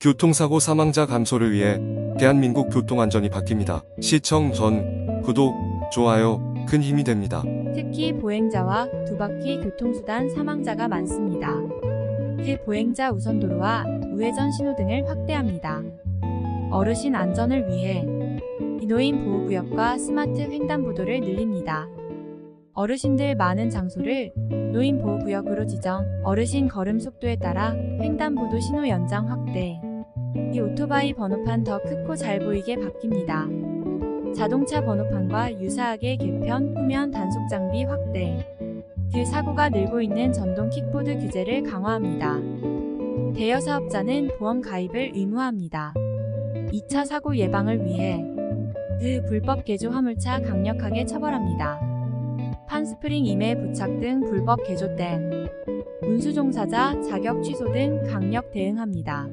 교통사고 사망자 감소를 위해 대한민국 교통안전이 바뀝니다. 시청 전 구독, 좋아요 큰 힘이 됩니다. 특히 보행자와 두 바퀴 교통수단 사망자가 많습니다. 그 보행자 우선도로와 우회전 신호 등을 확대합니다. 어르신 안전을 위해 이노인 보호구역과 스마트 횡단보도를 늘립니다. 어르신들 많은 장소를 노인 보호구역으로 지정, 어르신 걸음 속도에 따라 횡단보도 신호 연장 확대. 이 오토바이 번호판 더 크고 잘 보이게 바뀝니다. 자동차 번호판과 유사하게 개편, 후면 단속 장비 확대. 그 사고가 늘고 있는 전동 킥보드 규제를 강화합니다. 대여 사업자는 보험 가입을 의무화합니다. 2차 사고 예방을 위해 그 불법 개조 화물차 강력하게 처벌합니다. 판스프링 임해 부착 등 불법 개조 땐 운수 종사자 자격 취소 등 강력 대응합니다.